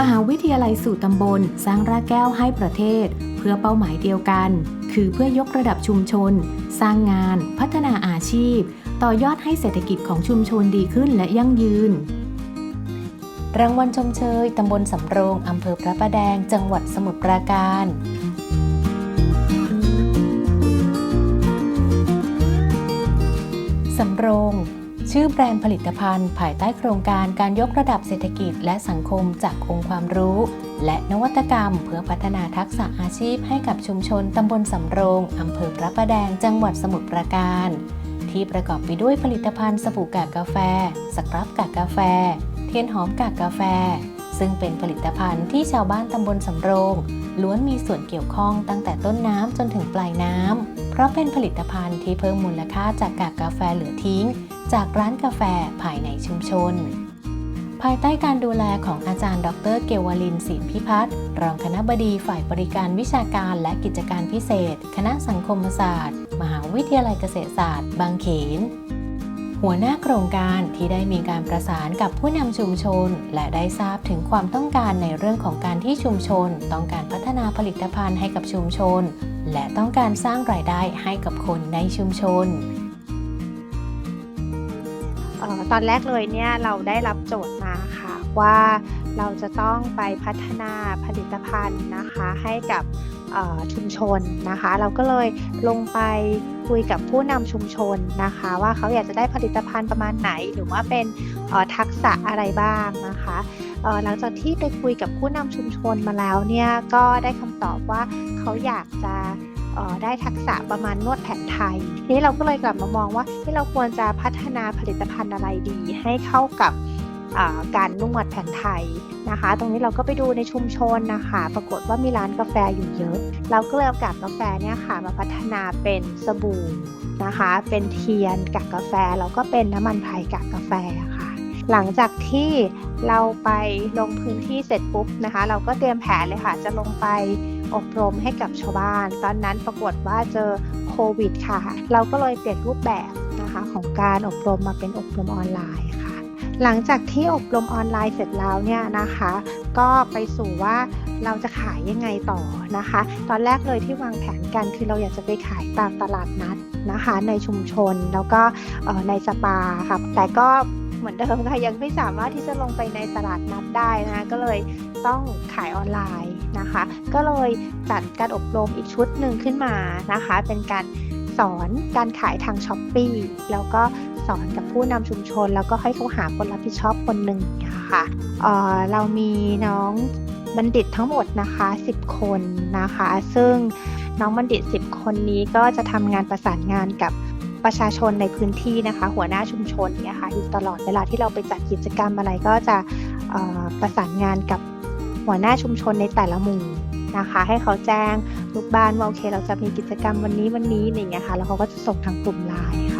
มหาวิทยาลัยสู่ตำบล สร้างรากแก้วให้ประเทศ เพื่อเป้าหมายเดียวกัน คือเพื่อยกระดับชุมชน สร้างงาน พัฒนาอาชีพ ต่อยอดให้เศรษฐกิจของชุมชนดีขึ้นและยั่งยืน รางวัลชมเชยตำบลสำโรงอำเภอพระประแดง จังหวัดสมุทรปราการสำโรง ชื่อแบรนด์ผลิตภัณฑ์ ภายใต้โครงการการยกระดับเศรษฐกิจและสังคมจากองค์ความรู้ และนวัตกรรม เพื่อพัฒนาทักษะอาชีพให้กับชุมชนตำบลสำโรงอำเภอพระประแดงจังหวัดสมุทรปราการ ที่ประกอบไปด้วยผลิตภัณฑ์สบู่กากกาแฟ สครับกากกาแฟ เทียนหอมกากกาแฟ ซึ่งเป็นผลิตภัณฑ์ที่ชาวบ้านตำบลสำโรง ล้วนมีส่วนเกี่ยวข้องตั้งแต่ต้นน้ำจนถึงปลายน้ำเพราะเป็นผลิตภัณฑ์ที่เพิ่มมูลค่าจากกากกาแฟเหลือทิ้ง จากร้านกาแฟภายในชุมชน ภายใต้การดูแลของอาจารย์ ดร เกวลินศิลพิพัฒน์รองคณะบดีฝ่ายบริการวิชาการและกิจการพิเศษ คณะสังคมศาสตร์ มหาวิทยาลัยเกษตรศาสตร์ บางเขนหัวหน้าโครงการที่ได้มีการประสานกับผู้นำชุมชน และได้ทราบถึงความต้องการในเรื่องของการที่ชุมชน ต้องการพัฒนาผลิตภัณฑ์ให้กับชุมชน และต้องการสร้างรายได้ให้กับคนในชุมชน ออตอนแรกเลยเนี่ยเราได้รับโจทย์มาค่ะว่าเราจะต้องไปพัฒนาผลิตภัณฑ์นะคะให้กับชุมชนนะคะ เราก็เลยลงไปคุยกับผู้นำชุมชนนะคะ ว่าเขาอยากจะได้ผลิตภัณฑ์ประมาณไหน หรือว่าเป็นทักษะอะไรบ้างนะคะหลังจากที่ไปคุยกับผู้นำชุมชนมาแล้วเนี่ยก็ได้คำตอบว่าเขาอยากจะ ได้ทักษะประมาณนวดแผนไทยทีนี้เราก็เลยกลับมามองว่าที่เราควรจะพัฒนาผลิตภัณฑ์อะไรดี ให้เข้ากับการนวดแผนไทยนะคะ ตรงนี้เราก็ไปดูในชุมชนนะคะ ปรากฏว่ามีร้านกาแฟอยู่เยอะ เราก็เลยเอากากกาแฟเนี่ยค่ะมาพัฒนาเป็นสบู่นะคะ เป็นเทียนกากกาแฟแล้วก็เป็นน้ำมันไผ่กากกาแฟค่ะ หลังจากที่เราไปลงพื้นที่เสร็จปุ๊บนะคะ เราก็เตรียมแผนเลยค่ะจะลงไป อบรมให้กับชาวบ้าน ตอนนั้นปรากฏว่าเจอโควิดค่ะ เราก็เลยเปลี่ยนรูปแบบนะคะของการอบรมมาเป็นอบรมออนไลน์ค่ะ หลังจากที่อบรมออนไลน์เสร็จแล้วเนี่ยนะคะ ก็ไปสู่ว่าเราจะขายยังไงต่อนะคะ ตอนแรกเลยที่วางแผนกันคือเราอยากจะไปขายตามตลาดนัดนะคะ ในชุมชนแล้วก็ในสปาค่ะแต่ก็ เหมือนเดิมค่ะยังไม่สามารถที่จะลงไปในตลาดนัดได้นะคะก็เลยต้องขายออนไลน์นะคะ ก็เลยจัดการอบรมอีกชุดหนึ่งขึ้นมานะคะ เป็นการสอนการขายทางช้อปปีแล้วก็สอนกับผู้นำชุมชน แล้วก็ให้เขาหาคนรับผิดชอบคนหนึ่งนะคะเออเรามีน้องบัณฑิตทั้งหมดนะคะ 10 คนนะคะ ซึ่งน้องบัณฑิต 10 คนนี้ก็จะทำงานประสานงานกับ ประชาชนในพื้นที่นะคะ หัวหน้าชุมชนเนี่ยค่ะอยู่ตลอดเวลาที่เราไปจัดกิจกรรมอะไรก็จะประสานงานกับหัวหน้าชุมชนในแต่ละหมู่นะคะ ให้เขาแจ้งลูกบ้านว่าโอเค เราจะมีกิจกรรมวันนี้วันนี้อะไรอย่างเงี้ยค่ะแล้วเขาก็จะส่งทางกลุ่มไลน์ค่ะ